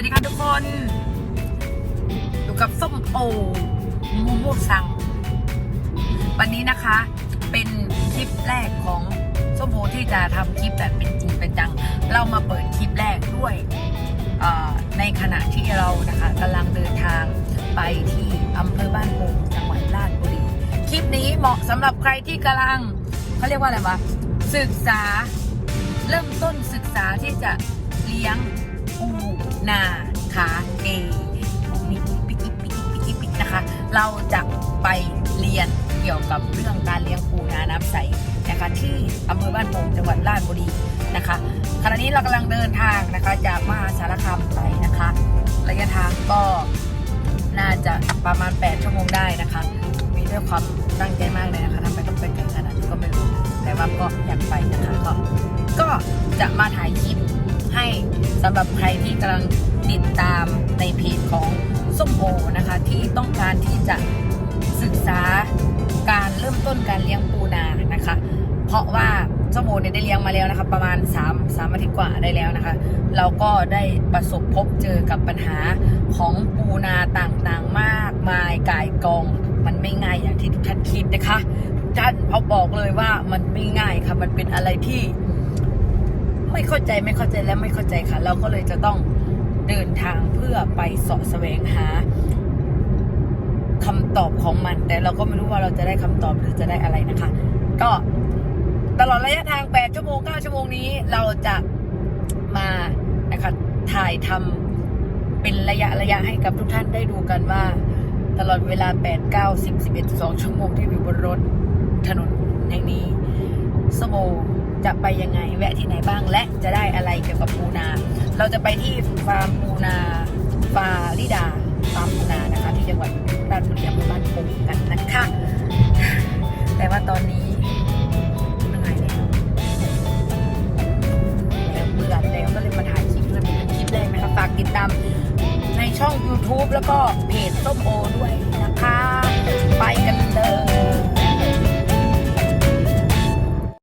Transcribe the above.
วัสดีค่ะทุกคน อยู่กับส้มโอมโมซัง วันนี้นะคะเป็นคลิปแรกของส้มโอที่จะทำคลิปแบบเป็นจริงเป็นจัง เรามาเปิดคลิปแรกด้วยในขณะที่เรานะคะกำลังเดินทางไปที่อำเภอบ้านโป่งจังหวัดราชบุรี คลิปนี้เหมาะสำหรับใครที่กำลังเขาเรียกว่าอะไรวะศึกษาเริ่มต้นศึกษาที่จะเลี้ยง ปูนาขาเกมีปิกิปิกิปิกิปิกนะคะ เราจะไปเรียนเกี่ยวกับเรื่องการเลี้ยงปูนาน้ำใสนะคะที่อำเภอบ้านโป่งจังหวัดราชบุรีนะคะขณะนี้เรากำลังเดินทางนะคะจากมหาสารคามไปนะคะ ระยะทางก็น่าจะประมาณ 8 ชั่วโมงได้นะคะ มีด้วยความตั้งใจมากเลยนะคะทำไมต้องไปไกลขนาดนี้ก็ไม่รู้ แต่ว่าก็อยากไปนะคะก็ก็จะมาถ่ายคลิป ให้สำหรับใครที่กำลังติดตามในเพจของส้มโอนะคะ ที่ต้องการที่จะศึกษาการเริ่มต้นการเลี้ยงปูนานะคะ เพราะว่าส้มโอเนี่ยได้เลี้ยงมาแล้วนะคะ ประมาณ3 3อาทิตย์กว่าได้แล้วนะคะ เราก็ได้ประสบพบเจอกับปัญหาของปูนาต่างๆมากมายกายกองมันไม่ง่ายอย่างที่ทุกท่านคิดนะคะท่านเขาบอกเลยว่ามันไม่ง่ายค่ะมันเป็นอะไรที่ ไม่เข้าใจไม่เข้าใจและไม่เข้าใจค่ะ เราก็เลยจะต้องเดินทางเพื่อไปสาะแสวงหาคำตอบของมัน แต่เราก็ไม่รู้ว่าเราจะได้คำตอบหรือจะได้อะไรนะคะ ก็ตลอดระยะทาง 8 ชั่วโมง 9 ชั่วโมงนี้เราจะมานะคะถ่ายทำเป็นระยะระยะให้กับทุกท่านได้ดูกันว่า ตลอดเวลา 8 9 10 11 2ชั่วโมงที่อยู่บนรถถนนแห่งนี้ สโม จะไปยังไงแวะที่ไหนบ้างและจะได้อะไรเกี่ยวกับปูนา เราจะไปที่ฟาร์มปูนาฟาริดาฟาร์มปูนานะคะ ที่จังหวัดราชบุรีอำเภอบ้านโป่งกันนะคะแต่ว่าตอนนี้เหนื่อยแล้วแล้วเบื่อแล้วก็เลยมาถ่ายคลิปเพื่อเป็นคลิปแรกนะคะฝากติดตามในช่อง YouTube แล้วก็เพจส้มโอด้วยนะคะ ไปกัน